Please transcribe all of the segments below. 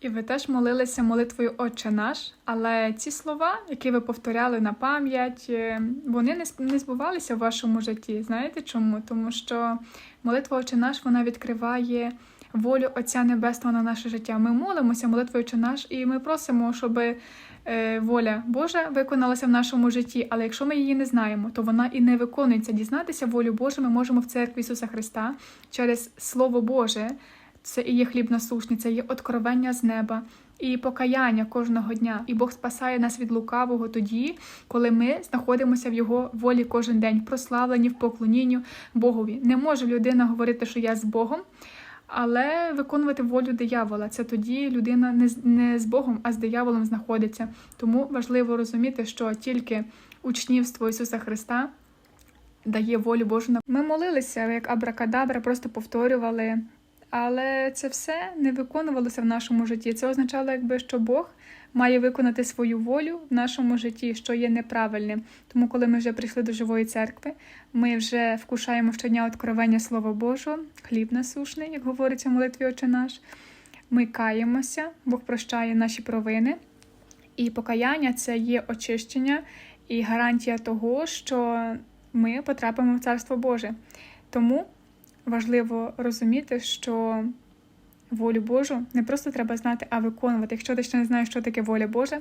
І ви теж молилися молитвою Отче наш, але ці слова, які ви повторяли на пам'ять, е, вони не збувалися в вашому житті. Знаєте чому? Тому що молитва Отче наш вона відкриває волю Отця Небесного на наше життя. Ми молимося молитвою Отче наш, і ми просимо, щоб е, воля Божа виконалася в нашому житті. Але якщо ми її не знаємо, то вона і не виконується. Дізнатися волю Божу ми можемо в церкві Ісуса Христа через Слово Боже. Це і є хліб насушний, це є откровення з неба і покаяння кожного дня. І Бог спасає нас від лукавого тоді, коли ми знаходимося в Його волі кожен день, прославлені в поклонінню Богові. Не може людина говорити, що я з Богом, але виконувати волю диявола. Це тоді людина не з, не з Богом, а з дияволом знаходиться. Тому важливо розуміти, що тільки учнівство Ісуса Христа дає волю Божу. Ми молилися, як абракадабра, просто повторювали. Але це все не виконувалося в нашому житті. Це означало, якби що Бог має виконати свою волю в нашому житті, що є неправильним. Тому, коли ми вже прийшли до живої церкви, ми вже вкушаємо щодня откровення Слова Божого, хліб насушний, як говориться в молитві Отче наш. Ми каємося, Бог прощає наші провини. І покаяння це є очищення і гарантія того, що ми потрапимо в Царство Боже. Тому важливо розуміти, що волю Божу не просто треба знати, а виконувати. Якщо ти ще не знаєш, що таке воля Божа,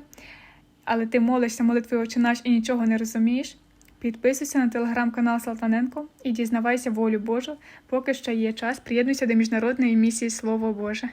але ти молишся молитвою очинаєш і нічого не розумієш, підписуйся на телеграм-канал Салтаненко і дізнавайся волю Божу, поки ще є час. Приєднуйся до міжнародної місії Слово Боже.